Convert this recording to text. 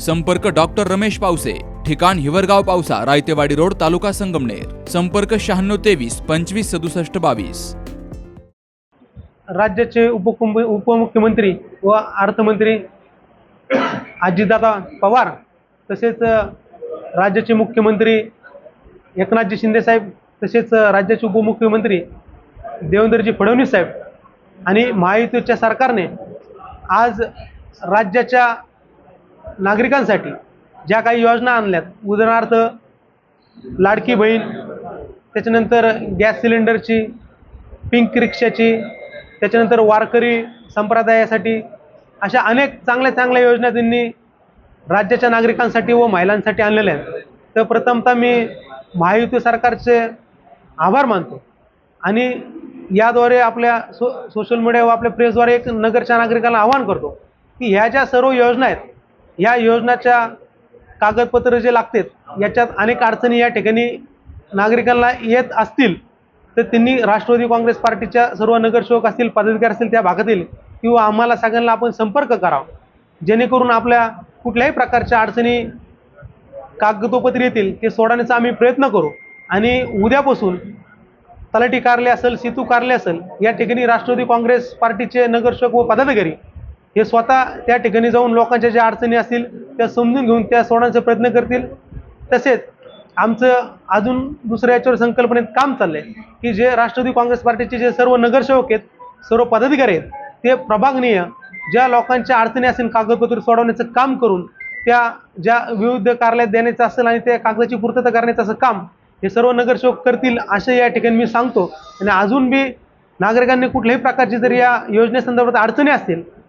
संपर्क डॉक्टर रमेश पावसे ठिकाण हिवरगाव पावसा रायतेवाडी रोड तालुका संगमनेर. संपर्क शहाण्णव तेवीस पंचवीस सदुसष्ट बावीस. राज्याचे उपकुंभ उपमुख्यमंत्री व अर्थमंत्री अजितदादा पवार तसेच राज्याचे मुख्यमंत्री एकनाथजी शिंदेसाहेब तसेच राज्याचे उपमुख्यमंत्री देवेंद्रजी फडणवीस साहेब आणि महायुतीच्या सरकारने आज राज्याच्या नागरिकांसाठी ज्या काही योजना आणल्यात उदाहरणार्थ लाडकी बहीण त्याच्यानंतर गॅस सिलेंडरची पिंक रिक्षाची त्याच्यानंतर वारकरी संप्रदायासाठी अशा अनेक चांगल्या चांगल्या योजना त्यांनी राज्याच्या नागरिकांसाठी व महिलांसाठी आणलेल्या आहेत. तर प्रथमतः मी महायुती सरकारचे आभार मानतो. आणि याद्वारे आपल्या सो सोशल मीडिया व आपल्या प्रेसद्वारे एक नगरच्या नागरिकांना आवाहन करतो की ह्या ज्या सर्व योजना आहेत ह्या योजनाच्या कागदपत्र जे लागतात याच्यात अनेक अडचणी या ठिकाणी नागरिकांना येत असतील तर त्यांनी राष्ट्रवादी काँग्रेस पार्टीच्या सर्व नगरसेवक असतील पदाधिकारी असतील त्या भागातील किंवा आम्हाला सगळ्यांना आपण संपर्क करावा. जेणेकरून आपल्या कुठल्याही प्रकारच्या अडचणी कागदोपत्री येतील ते सोडवण्याचा आम्ही प्रयत्न करू. आणि उद्यापासून तलाठी कार्यालय असेल सेतू कार्यालय असेल या ठिकाणी राष्ट्रवादी काँग्रेस पार्टीचे नगरसेवक व पदाधिकारी हे स्वतः त्या ठिकाणी जाऊन लोकांच्या ज्या अडचणी असतील त्या समजून घेऊन त्या सोडण्याचा प्रयत्न करतील. तसेच आमचं अजून दुसऱ्या याच्यावर संकल्पनेत काम चाललंय की जे राष्ट्रवादी काँग्रेस पार्टीचे जे सर्व नगरसेवक आहेत सर्व पदाधिकारी आहेत ते प्रभागनीय ज्या लोकांच्या अडचणी असतील कागदपत्र सोडवण्याचं काम करून त्या ज्या विविध कार्यालयात देण्याचं असेल आणि त्या कागदाची पूर्तता करण्याचं असं काम हे सर्व नगरसेवक करतील असे या ठिकाणी मी सांगतो. आणि अजून बी नागरिकांनी कुठल्याही प्रकारची जर या योजनेसंदर्भात अडचणी असतील